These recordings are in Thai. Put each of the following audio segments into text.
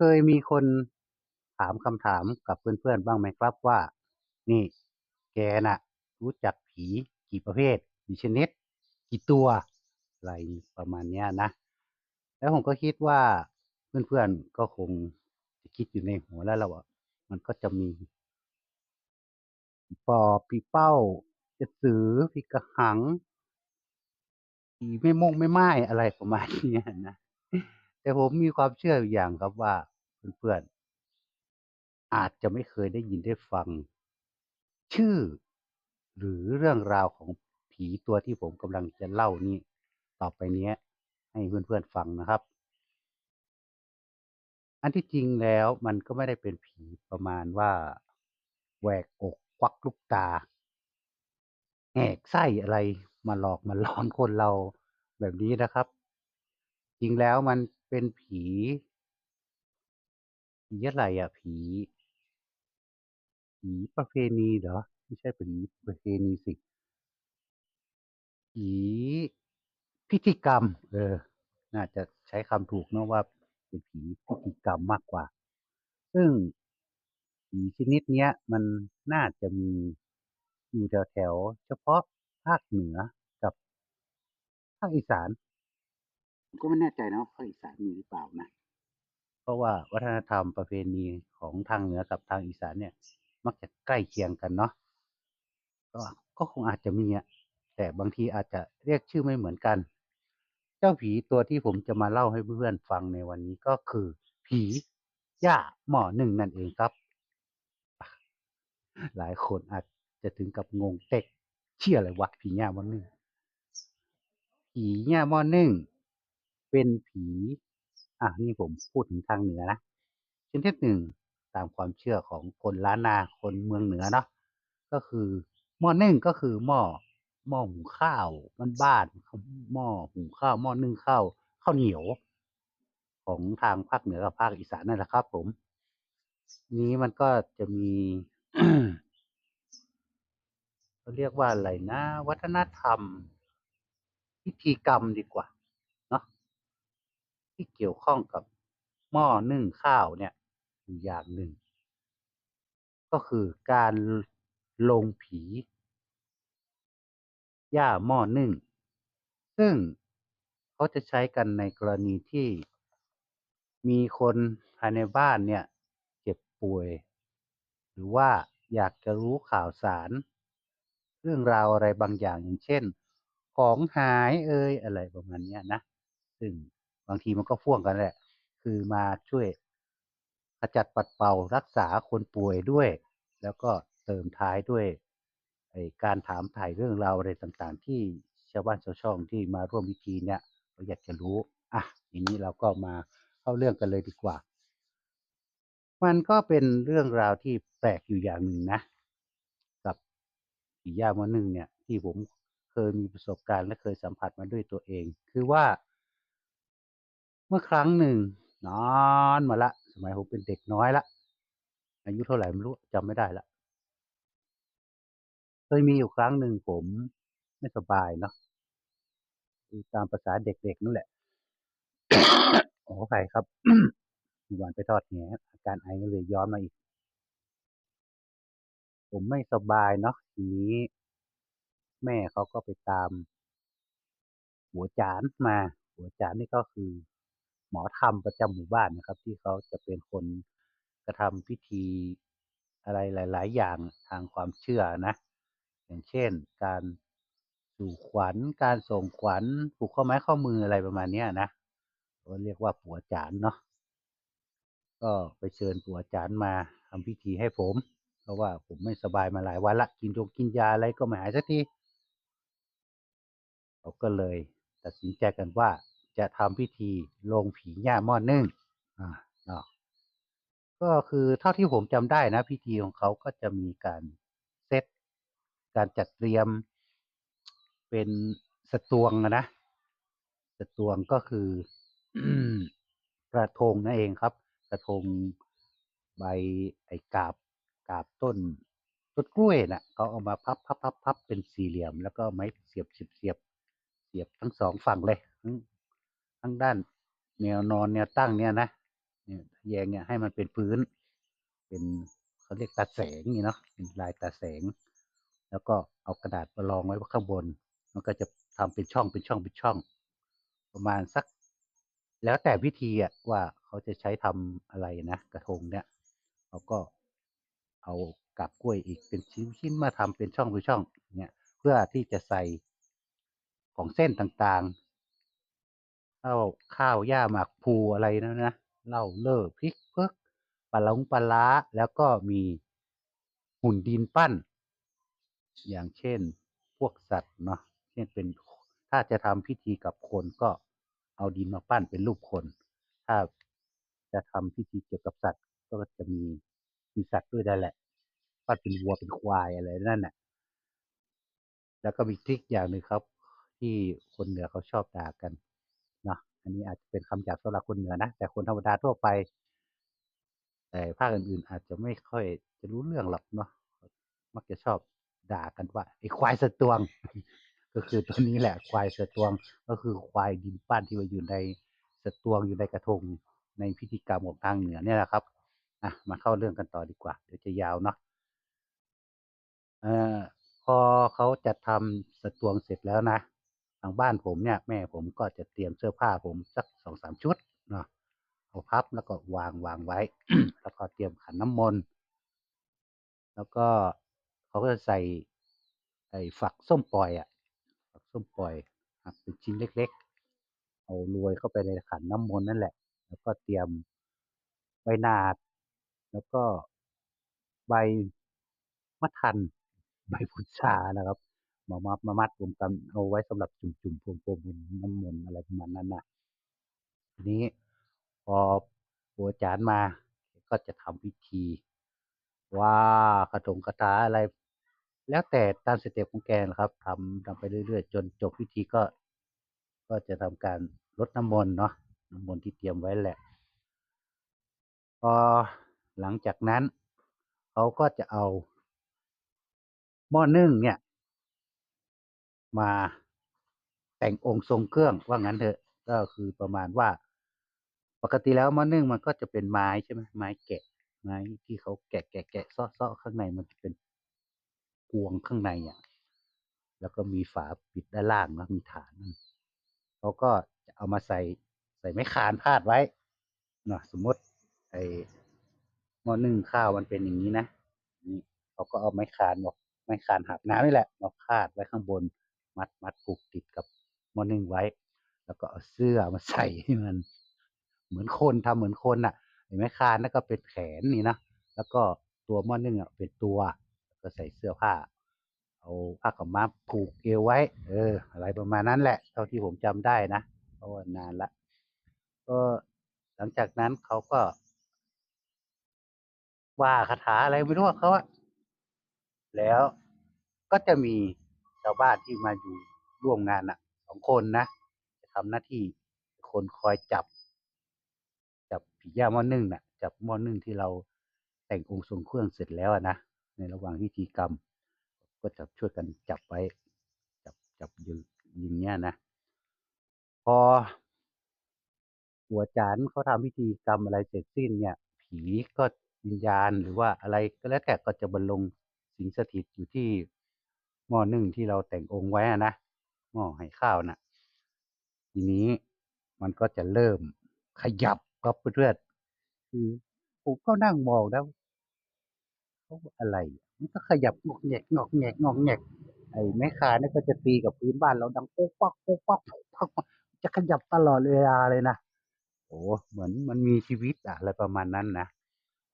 เคยมีคนถามคำถามกับเพื่อนๆบ้างไหมครับว่า นี่ แกน่ะ รู้จักผีกี่ประเภทกี่ชนิด กี่ตัวอะไรประมาณเนี้ยนะ แล้วผมก็คิดว่าเพื่อนๆก็คงจะคิดอยู่ในหัวแล้วล่ะว่ามันก็จะมีผีปอบผีเป้ากระสือผีกระหังผีแม่มงแม่ไม้อะไรประมาณเนี้ยนะ แต่ผมมีความเชื่ออย่างครับว่าเพื่อนๆอาจจะไม่เคยได้ยินได้ฟัง ชื่อ หรือเรื่องราวของผีตัวที่ผมกำลังจะเล่านี้ต่อไปนี้ให้เพื่อนๆฟังนะครับ อันที่จริงแล้วมันก็ไม่ได้เป็นผีประมาณว่าแหวกอกควักลูกตาแหกไส้อะไรมาหลอกมาหลอนคนเราแบบนี้นะครับ จริงแล้วมัน เป็นผี ผีอะไรอะผี ผีประเพณีเหรอ?ไม่ใช่ผีประเพณีสิ ผีพิธีกรรม เออ น่าจะใช้คำถูกเนาะว่า เป็นผีพิธีกรรมมากกว่า ซึ่งผีชนิดเนี้ย มันน่าจะมีอยู่แถวๆเฉพาะภาคเหนือกับภาคอีสาน ก็ไม่แน่ใจนะว่าภาคอีสานมีหรือเปล่านะ เพราะว่าวัฒนธรรมประเพณีของทางเหนือกับทางอีสานเนี่ย มักจะใกล้เคียงกันเนาะก็ก็คงอาจจะมีอะแต่บางทีอาจจะเรียกชื่อไม่เหมือนกัน เจ้าผีตัวที่ผมจะมาเล่าให้เพื่อนๆฟังในวันนี้ก็คือ ผีย่าหม้อนึ่งนั่นเองครับ หลายคนอาจจะถึงกับงงเต๊กเชี่ยอะไรวะผีย่าหม้อนึ่งผีย่าหม้อนึ่ง เป็นผี อ่านี่ผมพูดถึงทางเหนือนะชนิดหนึ่งตามความเชื่อของคนล้านนาคนเมืองเหนือเนาะก็คือหม้อนึ่งก็คือหม้อหม้อหุงข้าวมันบ้านหม้อหุงข้าวหม้อนึ่งข้าวข้าวเหนียว ของทางภาคเหนือกับภาคอีสานนั่นแหละครับ ผม นี้มันก็จะมีเขาเรียกว่าอะไรนะ วัฒนธรรม พิธีกรรมดีกว่า ที่เกี่ยวข้องกับหม้อนึ่งข้าวเนี่ยอยู่อย่างหนึ่ง ก็คือการลงผีย่าหม้อนึ่ง ซึ่งเขาจะใช้กันในกรณีที่มีคนภายในบ้านเนี่ยเจ็บป่วย หรือว่าอยากจะรู้ข่าวสาร เรื่องราวอะไรบางอย่างอย่างเช่น ของหายเอยอะไรประมาณนี้นะ ซึ่ง บางทีมันก็พ่วงกันแหละ คือมาช่วยขจัดปัดเป่ารักษาคนป่วยด้วย แล้วก็เติมท้ายด้วยการถามถ่ายเรื่องราวอะไรต่างๆ ที่ชาวบ้านชาวช่องที่มาร่วมพิธีเนี่ยเขาอยากจะรู้อะทีนี้เราก็มาเข้าเรื่องกันเลยดีกว่า มันก็เป็นเรื่องราวที่แปลกอยู่อย่างหนึ่งนะ กับผีย่าม้อนึ่งเนี่ย ที่ผมเคยมีประสบการณ์และเคยสัมผัสมาด้วยตัวเอง คือว่า เมื่อครั้งหนึ่งนานมาล้วสมัยผมเป็นเด็กน้อยล้วอายุเท่าไหร่ไม่รู้จำไม่ได้ล้วเคยมีอยู่ครั้งหนึ่งผมไม่สบายเนาะตามประสาเด็กๆนั่นแหละขออภัยครับเมื่อวานไปทอดแหอาการไอก็เลยย้อนมาอีก ผมไม่สบายเนาะทีนี้ แม่เขาก็ไปตาม หัวจานมา หัวจานนี่ก็คือ หมอธรรมประจำหมู่บ้านนะครับ ที่เขาจะเป็นคนกระทำพิธีอะไรหลาย ๆ อย่างทางความเชื่อนะ อย่างเช่น การสู่ขวัญ การส่งขวัญผูกข้อไม้ข้อมืออะไรประมาณเนี้ยนะก็เรียกว่าปัวจานเนาะก็ไปเชิญปัวจานมาทำพิธีให้ผม เพราะว่าผมไม่สบายมาหลายวันล้วกินยงกินยาอะไรก็ไม่หายสักทีเขาก็เลยตัดสินใจกันว่า จะทำพิธีลงผีย่าหม้อนึ่งอาเนาะก็คือเท่าที่ผมจำได้นะ พิธีของเขาก็จะมีการเซตการจัดเตรียมเป็นสตวงอะนะสตวงก็คือกระทงนั่นเองครับ กระทงใบไอ้กาบกาบต้นต้นกล้วยน่ะเขาเอามาพับๆๆๆเป็นสี่เหลี่ยม แล้วก็ไม้เสียบเสียบๆเสียบทั้ง2ฝั่งเลย ทั้งด้านแนวนอนแนวตั้งเนี่ยนะเนี่ยแยงเนี่ยให้มันเป็นพื้น เป็นเขาเรียกตาแสงนี่เนาะเป็นลายตาแสง แล้วก็เอากระดาษมารองไว้ข้างบน มันก็จะทำเป็นช่องเป็นช่องเป็นช่อง ประมาณสัก แล้วแต่วิธีอะว่าเขาจะใช้ทำอะไรนะกระทงเนี่ยเขาก็เอากาบกล้วยอีกเป็นชิ้นๆมาทำเป็นช่องเป็นช่องเนี่ยเพื่อที่จะใส่ของเส้นต่างๆ ข้าวข้าวหญ้าหมากพลูอะไรนะนะเหล้าเล่อพริกเพิกปลาลงปลาร้าแล้วก็มีหุ่นดินปั้น อย่างเช่นพวกสัตว์เนาะเช่นเป็นถ้าจะทำพิธีกับคนก็เอาดินมาปั้นเป็นรูปคน ถ้าจะทำพิธีเกี่ยวกับสัตว์ก็จะมีมีสัตว์ด้วยได้แหละปั้นเป็นวัวเป็นควายอะไรนั่นน่ะแล้วก็มีทริคอย่างหนึ่งครับ ที่คนเหนือเขาชอบด่ากัน อันนี้อาจจะเป็นคำหยาบสำหรับคนเหนือนะ แต่คนธรรมดาทั่วไป แต่ภาคอื่นๆอาจจะไม่ค่อยจะรู้เรื่องหรอกเนาะ มักจะชอบด่ากันว่าไอ้ควายสะตวง ก็คือตัวนี้แหละควายสะตวง ก็คือควายดินปั้นที่ว่าอยู่ในสะตวงอยู่ในกระทงในพิธีกรรมของทางเหนือเนี่ยแหละครับ อะ มาเข้าเรื่องกันต่อดีกว่า เดี๋ยวจะยาวเนาะเอ่อพอเขาจัดทำสะตวงเสร็จแล้วนะ ทางบ้านผมเนี่ยแม่ผมก็จะเตรียมเสื้อผ้าผมสักสองสามชุดเนาะเอาพับแล้วก็วางวางไว้ แล้วก็เตรียมขันน้ำมนต์แล้วก็เขาก็จะใส่ไอ้ฝักส้มปล่อยอะฝักส้มปล่อยหักเป็นชิ้นเล็ก ๆ เอาโรยเข้าไปในขันน้ำมนต์นั่นแหละ แล้วก็เตรียมใบนาด แล้วก็ใบมะทันใบพุทรานะครับ มามัดมามัดรวมกันเอาไว้สำหรับจุ่มๆพรมๆนน้ำมนต์อะไรประมาณนั้นนะทีนี้พอปัวจานมาก็จะทำพิธี ว่ากระถงกระถาอะไร แล้วแต่ตามสเต็ปของแกนะครับทำทำไปเรื่อยๆ จนจบพิธีก็ ก็จะทำการรดน้ำมนต์เนาะน้ำมนต์ที่เตรียมไว้แหละพอหลังจากนั้นเขาก็จะเอาหม้อนึ่งเนี่ย มาแต่งองค์ทรงเครื่องว่างั้นเถอะ ก็คือประมาณว่า ปกติแล้วหม้อนึ่งมันก็จะเป็นไม้ใช่ไหมไม้แกะ ไม้ที่เขาแกะแกะแกะซ้อซ้อข้างในมันจะเป็นกวงข้างในอะ แล้วก็มีฝาปิดด้านล่างนะมีฐานมันเขาก็จะเอามาใส่ใส่ไม้คานพาดไว้เนาะสมมติไอ้หม้อนึ่งข้าวมันเป็นอย่างนี้นะนี่เขาก็เอาไม้คานบอกไม้คานหับน้ำนี่แหละมาพาดไว้ข้างบน มัดมัดผูกติดกับหม้อนึ่งไว้ แล้วก็เอาเสื้อมาใส่ให้มัน เหมือนคนทำเหมือนคนน่ะเห็นไหมคานนั่นก็เป็นแขนนี่นะแล้วก็ตัวหม้อนึ่งอะเป็นตัว ก็ใส่เสื้อผ้า เอาผ้าขาวม้าผูกเอวไว้ เออ อะไรประมาณนั้นแหละ เท่าที่ผมจำได้นะเพราะว่านานละก็หลังจากนั้นเขาก็ ว่าคาถาอะไรไม่รู้เขาอะแล้วก็จะมีาวบ้านที่มาอยู่ร่วมงานอะสองคนนะจะทำหน้าที่คนคอยจับ จับผีย่าหม้อนึ่งน่ะ จับหม้อนึ่งที่เราแต่งองค์ทรงเครื่องเสร็จแล้วนะในระหว่างพิธีกรรม ก็จะช่วยกันจับไว้ จับจับยิงยิงเนี้ยนะพอหัวจานเขาทำพิธีกรรมอะไรเสร็จสิ้นเนี่ย ผีก็วิญญาณหรือว่าอะไรก็แล้วแต่ก็จะบรรลงสิงสถิตอยู่ที่ หม้อนึ่งที่เราแต่งองค์ไว้นะหม้อไหข้าวน่ะ ทีนี้มันก็จะเริ่มขยับครับเพื่อนคือผมก็นั่งมองแล้วเขาอะไร มันก็ขยับงอกแงกงอกแงกงอกแงกไอ้ไม้คานี่ก็จะตีกับพื้นบ้านเราดังโป๊กปักโป๊กปักโป๊กปักจะขยับตลอดเวลาเลยนะโอ้เหมือนมันมีชีวิตอะอะไรประมาณนั้นนะ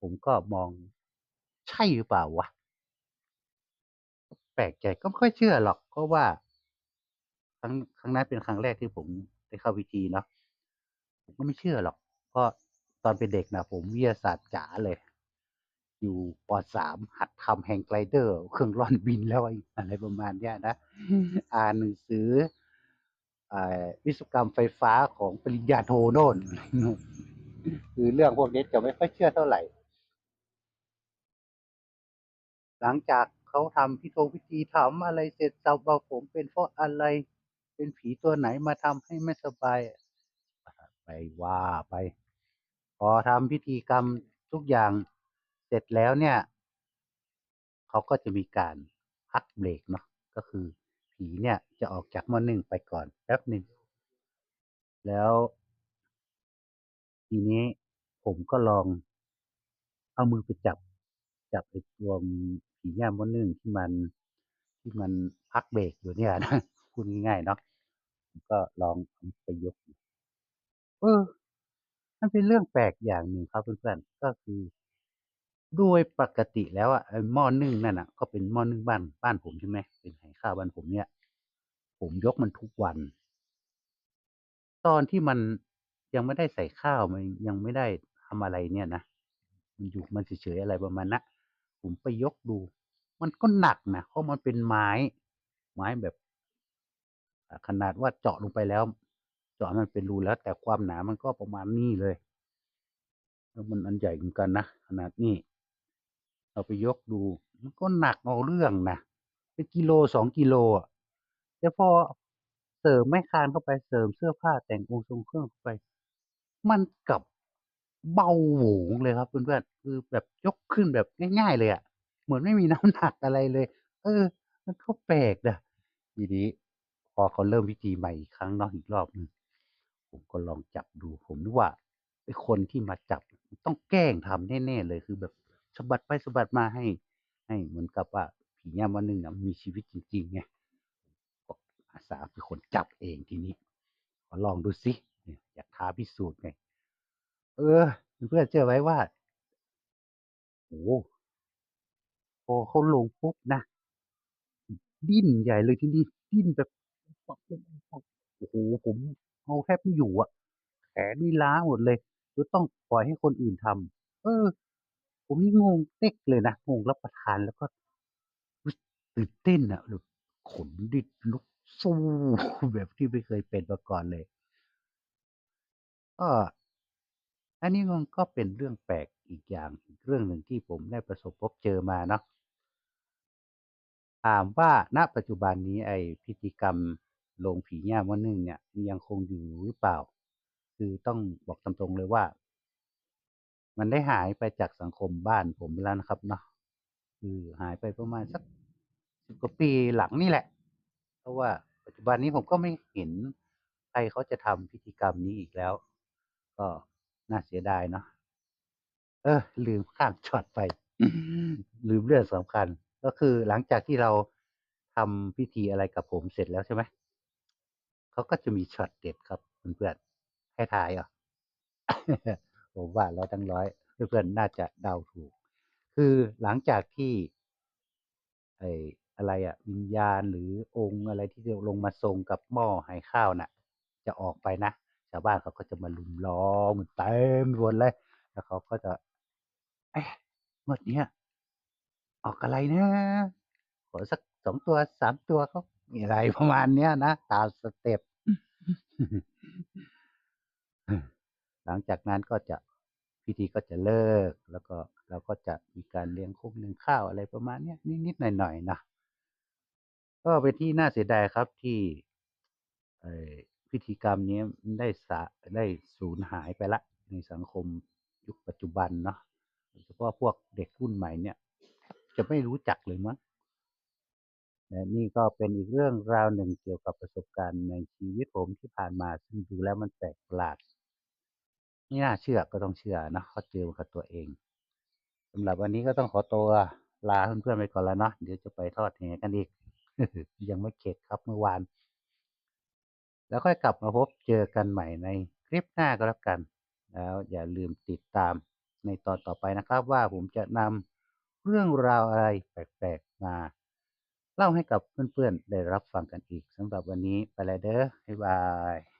ผมก็มอง ใช่หรือเปล่าวะ แปลกใจก็ไม่ค่อยเชื่อหรอกเพราะว่า ครั้งครั้งนั้นเป็นครั้งแรกที่ผมได้เข้าพิธีเนาะผมก็ไม่เชื่อหรอก เพราะตอนเป็นเด็กนะผมวิทยาศาสตร์จ๋าเลย อยู่ปสามหัดทำแฮงไกลเดอร์ เครื่องร่อนบินแล้วไอ้อะไรประมาณเนี้ยนะอ่านหนังสืออวิศวกรรมไฟฟ้าของปริญญาโทโน่นคือเรื่องพวกนี้จะไม่ค่อยเชื่อเท่าไหร่ หลังจาก เขาทำพิธงพิธีทำอะไรเสร็จสับว่าผมเป็นเพราะอะไรเป็นผีตัวไหนมาทำให้ไม่สบายไปว่าไป พอทำพิธีกรรมทุกอย่างเสร็จแล้วเนี่ย เขาก็จะมีการพักเบรกเนาะก็คือผีเนี่ยจะออกจากม .1 ไปก่อนแป๊บหนึ่งแล้ว ทีนี้ผมก็ลองเอามือไปจับ จับไอ้ตัว ผีย่ามม .1 ที่มันที่มันพักเบรกอยู่เนี่ยนะพูดง่ายๆเนาะผมก็ลองเอาไปยกเออมันเป็นเรื่องแปลกอย่างหนึ่งครับเพื่อนๆก็คือโดยปกติแล้วอะไอ้หม้อนึ่งนั่นน่ะ ก็เป็นหม้อนึ่งบ้านบ้านผมใช่ไหมเป็นไหข้าวบ้านผมเนี่ย ผมยกมันทุกวัน ตอนที่มันยังไม่ได้ใส่ข้าวมันยังไม่ได้ทำอะไรเนี่ยนะมันอยู่ของมันเฉยๆอะไรประมาณนั้น ผมไปยกดู มันก็หนักนะเพราะมันเป็นไม้ ไม้แบบ ขนาดว่าเจาะลงไปแล้ว เจาะมันเป็นรูแล้ว แต่ความหนามันก็ประมาณนี้เลยแล้วมันอันใหญ่เหมือนกันนะขนาดนี้เอาไปยกดู มันก็หนักเอาเรื่องนะเป็นกิโล2กิโลอะแต่พอเสริมไม้คานเข้าไปเสริมเสื้อผ้าแต่งองค์ทรงเครื่องเข้าไป มันกลับ เบาโหวงเลยครับเพื่อนๆคือแบบยกขึ้นแบบง่าย ๆ เลยอะเหมือนไม่มีน้ำหนักอะไรเลย เออ มันก็แปลกนะทีนี้พอเขาเริ่มพิธีใหม่อีกครั้งนาะอีกรอบหนึ่งผมก็ลองจับดูผมนึกว่าไอ้คนที่มาจับต้องแกล้งทำแน่ๆเลยคือแบบสะบัดไปสะบัดมาให้ ให้เหมือนกับว่าผีย่ามม .1 น่ะมีชีวิตจริงๆไงก็อาสาเป็นคนจับเองทีนี้ขอลองดูสิอยากท้าพิสูจน์ไง เออเพื่อนเชื่อไหมว่าโอ้โฮพอเขาลงปุ๊บนะ ดิ้นใหญ่เลยที่นี้ดิ้นแบบโอ้โฮผมเอาแทบไม่อยู่อะ แขนนี่ล้าหมดเลยจนต้องปล่อยให้คนอื่นทำเออ ผมนี่งงเต๊กเลยนะงงรับประทานแล้วก็ตื่นเต้นอะแบบขนนี่ลุกสู้แบบที่ไม่เคยเป็นมาก่อนเลยก็ อันนี้มันก็เป็นเรื่องแปลกอีกอย่างอีกเรื่องหนึ่งที่ผมได้ประสบพบเจอมาเนาะถามว่าณปัจจุบันนี้ไอพิธีกรรมโรงผีย่ามม.1เนี่ยยังคงอยู่หรือเปล่า?คือต้องบอกตามตรงเลยว่า มันได้หายไปจากสังคมบ้านผมไปแล้วนะครับเนาะคือหายไปประมาณสัก10กว่าปีหลังนี่แหละ เพราะว่าปัจจุบันนี้ผมก็ไม่เห็นใครเขาจะทำพิธีกรรมนี้อีกแล้ว ก็ น่าเสียดายเนาะเออ ลืมข้ามช็อตไป ลืมเรื่องสำคัญ ก็คือหลังจากที่เราทำพิธีอะไรกับผมเสร็จแล้วใช่ไหมเขาก็จะมีช็อตเด็ดครับเพื่อนๆให้ทายเอาผมว่า100ทั้ง100เพื่อนๆน่าจะเดาถูก คือหลังจากที่ ไอ้อะไรอะวิญญาณหรือองค์อะไรที่จะลงมาทรงกับหม้อไหข้าวน่ะ จะออกไปนะชาวบ้านเขาก็จะมารุมล้อมกันเต็มไปหมดเลย แล้วเขาก็จะ เอ๊ะงวดเนี้ยออกอะไรนะขอสัก2ตัว3ตัวครับอะไรประมาณเนี้ยนะตามสเต็ปเออหลังจากนั้นก็จะพิธีก็จะเลิก แล้วก็เราก็จะมีการเลี้ยงข้งเลี้ยงข้าวอะไรประมาณเนี้ยนิดๆหน่อยๆนะก็เป็นที่น่าเสียดายครับที่ไอ้ พิธีกรรมนี้ได้สะได้สูญหายไปแล้วในสังคมยุคปัจจุบันเนาะโดยเฉพาะพวกเด็กรุ่นใหม่เนี่ย จะไม่รู้จักเลยมั้งและนี่ก็เป็นอีกเรื่องราวหนึ่งเกี่ยวกับประสบการณ์ในชีวิตผมที่ผ่านมา ซึ่งดูแล้วมันแปลกประหลาดไม่น่าเชื่อก็ต้องเชื่อนะเพราเจอมากับตัวเองสำหรับวันนี้ก็ต้องขอตัวลาเพื่อนๆไปก่อนแล้วเนาะเดี๋ยวจะไปทอดแหกันอีกยังไม่เข็ดครับเมื่อวาน แล้วค่อยกลับมาพบเจอกันใหม่ในคลิปหน้าก็แล้วกัน แล้วอย่าลืมติดตามในตอนต่อไปนะครับ ว่าผมจะนำเรื่องราวอะไรแปลกๆมา เล่าให้กับเพื่อนๆ ได้รับฟังกันอีกสำหรับวันนี้ไปแล้วเด้อบ๊ายบาย